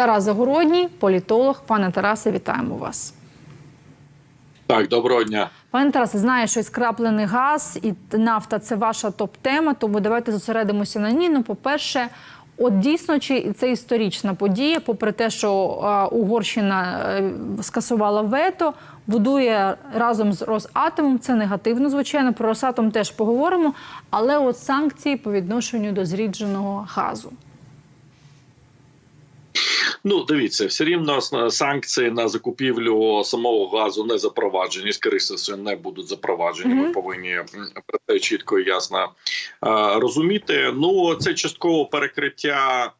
Тарас Загородній, політолог. Пане Тарасе, вітаємо вас. Так, доброго дня. Пане Тарасе, знаю, що скраплений газ і нафта це ваша топ-тема, тому давайте зосередимося на ній. Ну, по-перше, от дійсно, чи це історична подія, попри те, що а, Угорщина е, скасувала вето, будує разом з Росатомом. Це негативно, звичайно. Про Росатом теж поговоримо. Але от санкції по відношенню до зрідженого газу. Ну, дивіться, все рівно с- санкції на закупівлю самого газу не запроваджені. Скоріше все, не будуть запроваджені. Ми повинні про це чітко і ясно е, розуміти. Ну, це частково перекриття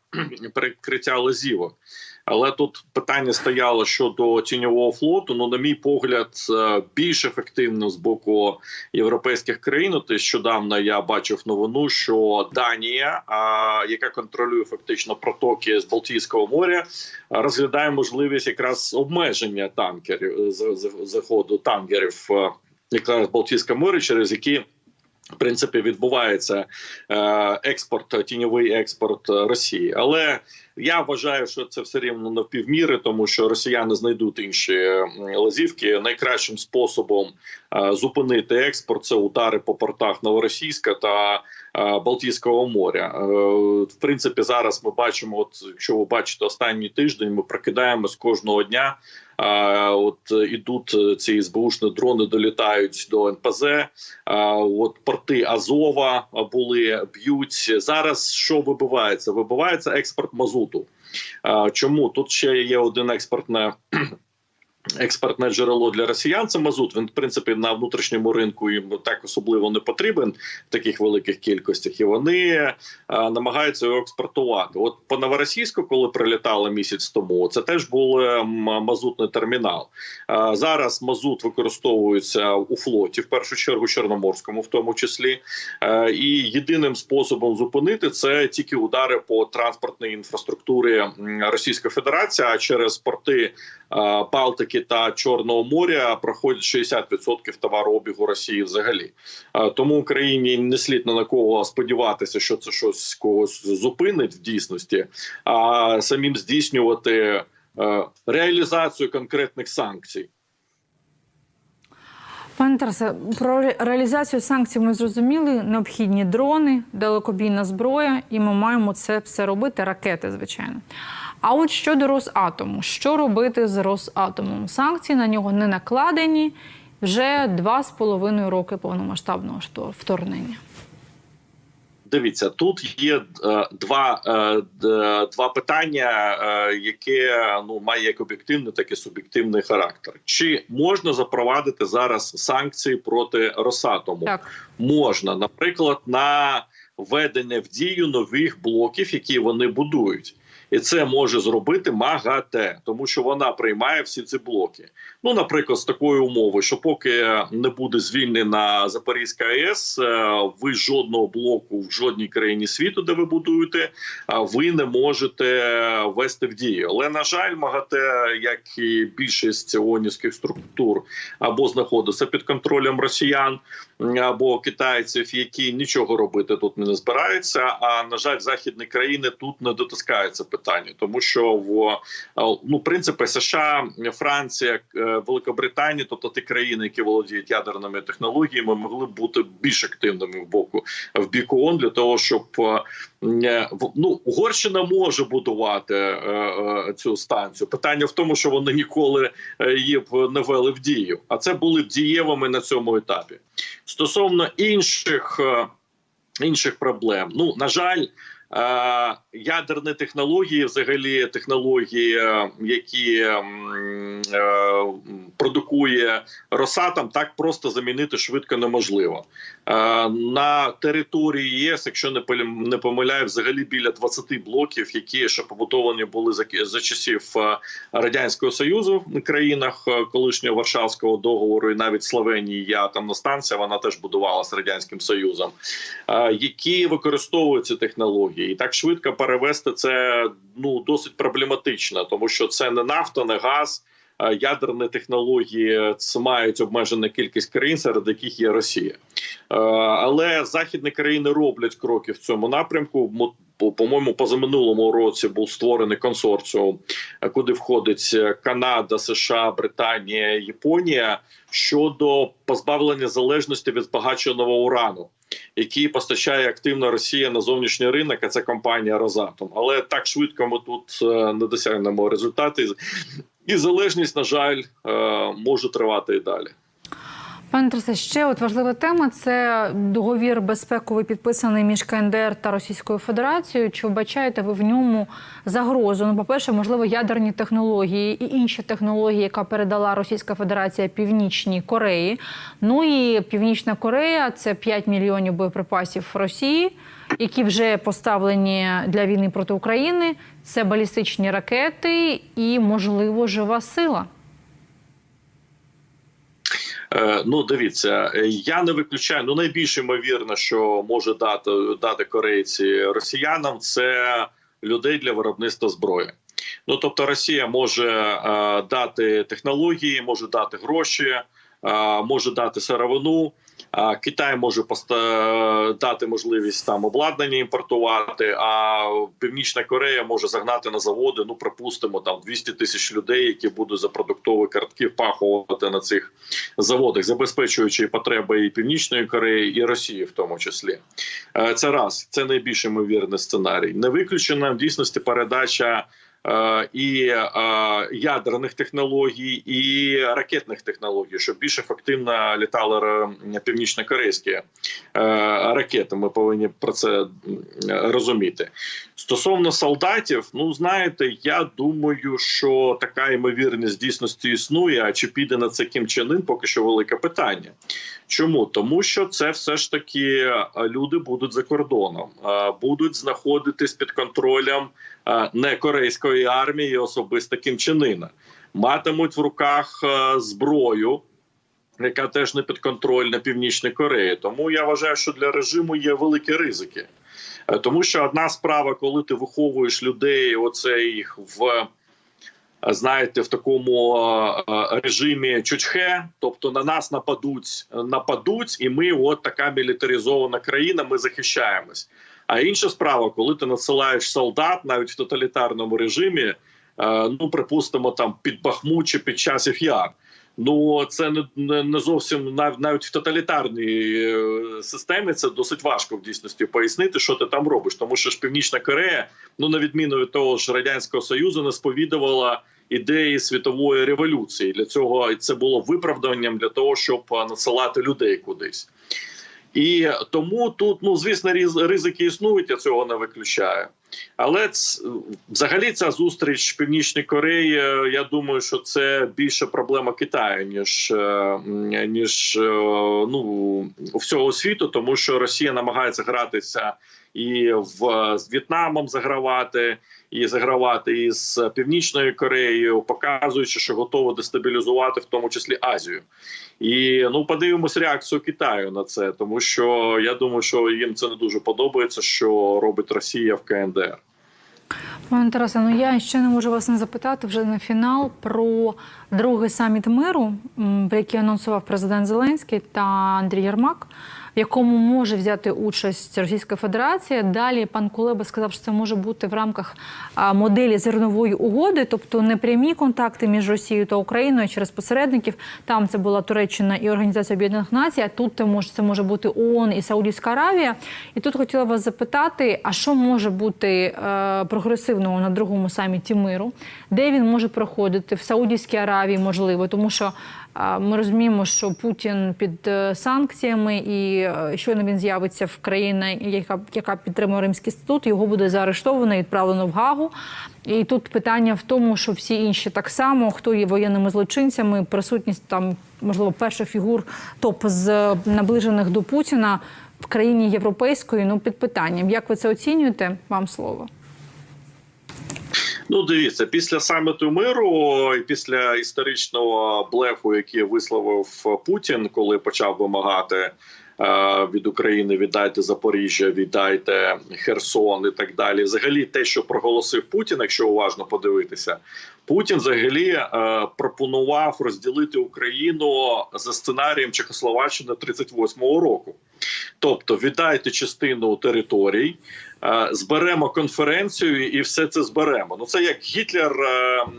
перекриття лазівок. Але тут питання стояло щодо тіньового флоту. Ну, на мій погляд, е, більш ефективно з боку європейських країн. От Нещодавно я бачив новину, що Данія, яка контролює фактично протоки з Балтійського моря, розглядає можливість якраз обмеження танкерів заходу танкерів е, якраз Балтійське море, через які в принципі відбувається е, експорт, тіньовий експорт е, Росії. Але я вважаю, що це все рівно не впівміри, тому що росіяни знайдуть інші лазівки. Найкращим способом е, зупинити експорт це удари по портах Новоросійська та е, Балтійського моря. Е, В принципі, зараз ми бачимо, от якщо ви бачите останній тиждень, ми прокидаємось кожного дня. От е, ідуть е, ці СБУшні дрони, долітають до НПЗ. От порти Азова були б'ють зараз. Що вибивається? Вибивається експорт мазуту. Чому тут ще є один експортне експортне джерело для росіян це мазут. Він в принципі на внутрішньому ринку їм так особливо не потрібен в таких великих кількостях, і вони е, намагаються його експортувати. От по новоросійську, коли прилітали місяць тому, це теж був е, мазутний термінал. Е, зараз мазут використовується у флоті, в першу чергу чорноморському, в тому числі. Е, і єдиним способом зупинити це тільки удари по транспортній інфраструктурі Російської Федерації а через порти е, Балтики та Чорного моря проходять 60% товарообігу Росії взагалі. Е, Тому Україні не слід на кого сподіватися, що це щось когось зупинить в дійсності, а самим здійснювати е, реалізацію конкретних санкцій. Пане Тарасе, про реалізацію санкцій ми зрозуміли. Необхідні дрони, далекобійна зброя, і ми маємо це все робити. Ракети, звичайно. А от щодо Росатому, що робити з Росатомом? Санкції на нього не накладені вже два з половиною роки повномасштабного вторгнення. Дивіться, тут є е, два, е, два питання, е, яке ну має як об'єктивний, так і суб'єктивний характер. Чи можна запровадити зараз санкції проти Росатому? Так. Можна, наприклад, на введення в дію нових блоків, які вони будують. І це може зробити МАГАТЕ, тому що вона приймає всі ці блоки. Ну, наприклад, з такої умови, що поки не буде звільнена Запорізька АЕС, е, ви жодного блоку в жодній країні світу, де ви будуєте, ви не можете ввести в дію. Але на жаль, МАГАТЕ, як і більшість ООНівських структур, або знаходиться під контролем росіян, або китайців, які нічого робити тут не збираються. А на жаль, західні країни тут не дотискаються питання, тому що в ну в принципі США, Франція, е, Великобританія, тобто ті країни, які володіють ядерними технологіями, могли б бути більш активними в боку в бік ООН для того, щоб е, ну Угорщина може будувати е, е, цю станцію. Питання в тому, що вони ніколи е, її б не ввели в дію, а це були б дієвими на цьому етапі. Стосовно інших е, інших проблем, ну на жаль. Ядерні технології, взагалі технології, е, які продукує Росатом, так просто замінити швидко неможливо. Е, На території ЄС, якщо не помиляю, взагалі біля 20 блоків, які ще побудовані були за, часів е, радянського союзу в країнах е, колишнього Варшавського договору, і навіть Словенії є атомна станція, вона теж будувалася радянським союзом, е, які використовують ці технології, і так швидко перевести це ну досить проблематично, тому що це не нафта, не газ. Е, Ядерні технології мають обмежена кількість країн, серед яких є Росія. Е, Але західні країни роблять кроки в цьому напрямку. По- по-моєму, позаминулому році був створений консорціум, е, куди входить е, Канада, США, Британія, Японія щодо позбавлення залежності від збагаченого урану, який постачає активно Росія на зовнішній ринок. А це компанія Росатом. Але так швидко ми тут е, не досягнемо результати, і залежність, на жаль, е, може тривати і далі. Пане Тарасе, ще от важлива тема це договір безпековий підписаний між КНДР та Російською Федерацією. Чи вбачаєте ви в ньому загрозу? Ну, по-перше, можливо, ядерні технології і інші технології, яка передала Російська Федерація Північній Кореї. Ну і Північна Корея це 5 мільйонів боєприпасів Росії, які вже поставлені для війни проти України. Це балістичні ракети і, можливо, жива сила. Е, Ну, дивіться, я не виключаю. Ну, найбільш ймовірно, що може дати дати корейці росіянам, це людей для виробництва зброї. Ну тобто, Росія може е, дати технології, може дати гроші, е, може дати сировину. Китай може поста- дати можливість там обладнання імпортувати. А Північна Корея може загнати на заводи. Ну припустимо, там 200 тисяч людей, які будуть за продуктові картки впахувати на цих заводах, забезпечуючи потреби і Північної Кореї, і Росії, в тому числі. Е, Це раз це найбільш ймовірний сценарій. Не виключена в дійсності передача. Е, І е, ядерних технологій, і ракетних технологій, щоб більш ефективно літали північно-корейські е, ракети. Ми повинні про це розуміти. Стосовно солдатів, ну знаєте, я думаю, що така ймовірність дійсності існує. А чи піде на це Кім Чен поки що велике питання. Чому? Тому що це все ж таки люди будуть за кордоном, будуть знаходитись під контролем не корейської армії, особисто Кім матимуть в руках е, зброю. Яка теж не підконтрольна Північної Кореї, тому я вважаю, що для режиму є великі ризики, Е, тому що одна справа, коли ти виховуєш людей, оце їх в е, знаєте, в такому режимі чучхе, тобто на нас нападуть, нападуть, і ми, от така мілітаризована країна, ми захищаємось. А інша справа, коли ти насилаєш солдат навіть в тоталітарному режимі, е, ну припустимо, там під Бахмут чи під часів яр. Ну це не, не, зовсім нав- навіть в тоталітарній е, системі це досить важко в дійсності пояснити, що ти там робиш. Тому що ж Північна Корея, ну на відміну від того ж радянського союзу, не сповідувала ідеї світової революції. Для цього це було виправданням для того, щоб е, насилати людей кудись. І тому тут, ну звісно, ризики існують, я цього не виключаю. Але взагалі ця зустріч Північної Кореї, е, я думаю, що це більше проблема Китаю, ніж, е, ніж е, ну, всього світу, тому що Росія намагається гратися і в з В'єтнамом загравати, і загравати із Північною Кореєю, показуючи, що готова дестабілізувати в тому числі Азію. І ну подивимось реакцію Китаю на це, тому що я думаю, що їм це не дуже подобається, що робить Росія в КНДР. Пане Тарасе, ну я ще не можу вас не запитати вже на фінал про другий саміт миру, про який анонсував президент Зеленський та Андрій Єрмак, в якому може взяти участь Російська Федерація. Далі пан Кулеба сказав, що це може бути в рамках моделі зернової угоди, тобто не прямі контакти між Росією та Україною через посередників. Там це була Туреччина і Організація Об'єднаних Націй. А тут це може це може бути ООН і Саудівська Аравія. І тут хотіла вас запитати: а що може бути е, прогресивного на другому саміті миру? Де він може проходити в Саудівській Аравії, можливо, тому що ми розуміємо, що Путін під е, санкціями, і е, щойно він з'явиться в країні, яка, яка підтримує Римський статут, його буде заарештовано і відправлено в Гагу. І тут питання в тому, що всі інші так само, хто є воєнними злочинцями, присутність там, можливо, перших фігур топ з е, наближених до Путіна в країні європейської, ну під питанням. Як ви це оцінюєте? Вам слово. Ну, дивіться, після саміту миру і після історичного блефу, який висловив Путін, коли почав вимагати е, від України віддайте Запоріжжя, віддайте Херсон і так далі. Взагалі, те, що проголосив Путін, якщо уважно подивитися, Путін взагалі е, пропонував розділити Україну за сценарієм Чехословаччини 38-го року. Тобто віддайте частину територій, зберемо конференцію і все це зберемо. Ну це як Гітлер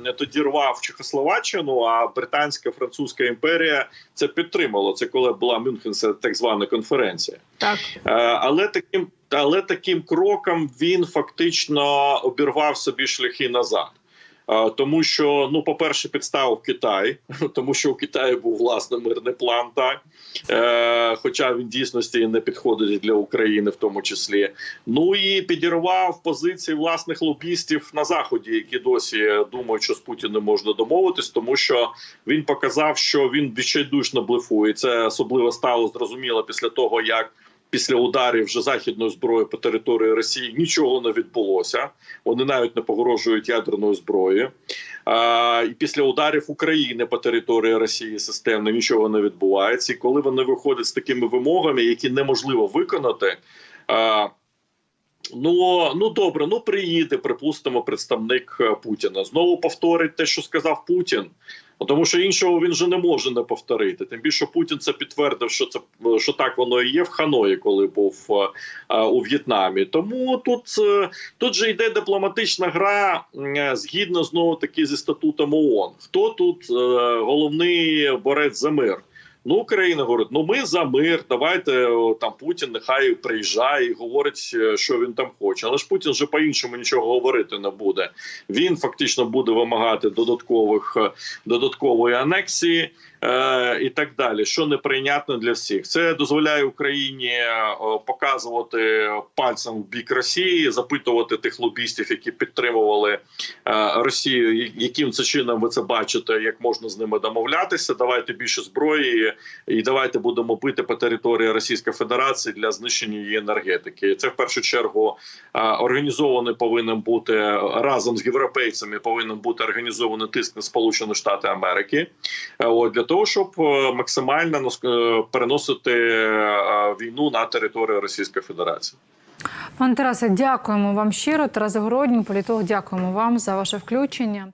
е, тоді рвав Чехословаччину, а британська французька імперія це підтримало. Це коли була Мюнхенська так звана конференція. Так. Е, Але таким, але таким кроком він фактично обірвав собі шляхи назад. Е, Тому що, ну, по-перше, підставив Китай, тому що у Китаї був власне мирний план, так е, хоча він дійсності не підходить для України, в тому числі. Ну і підірвав позиції власних лобістів на заході, які досі думають, що з Путіним можна домовитись, тому що він показав, що він відчайдушно блефує. Це особливо стало зрозуміло після того, як. Після ударів вже західної зброї по території Росії нічого не відбулося. Вони навіть не погрожують ядерною зброєю. А, і після ударів України по території Росії системно нічого не відбувається. І коли вони виходять з такими вимогами, які неможливо виконати. А, Ну ну добре, ну приїде, припустимо, представник е, Путіна. Знову повторить те, що сказав Путін. Ну, Тому що іншого він же не може не повторити. Тим більше Путін це підтвердив, що це що так воно і є в Ханої, коли був е, е, у В'єтнамі. Тому тут, е, тут же йде дипломатична гра згідно знову таки зі статутом ООН. Хто тут головний борець за мир? Ну, Україна говорить: ну ми за мир. Давайте там Путін нехай приїжджає і говорить, е, що він там хоче. Але ж Путін вже по-іншому нічого говорити не буде. Він фактично буде вимагати додаткових е, додаткової анексії е, і так далі, що неприйнятно для всіх. Це дозволяє Україні е, показувати пальцем в бік Росії, запитувати тих лобістів, які підтримували е, Росію, яким це чином ви це бачите, як можна з ними домовлятися. Давайте більше зброї і давайте будемо бити по території Російської Федерації для знищення її енергетики. Це в першу чергу е, організований повинен бути разом з європейцями. Повинен бути організований тиск на Сполучені Штати Америки. От для того, щоб е, максимально е, переносити е, війну на територію Російської Федерації. Пане Тарасе, дякуємо вам щиро. Тарас Загородній, політолог, дякуємо вам за ваше включення.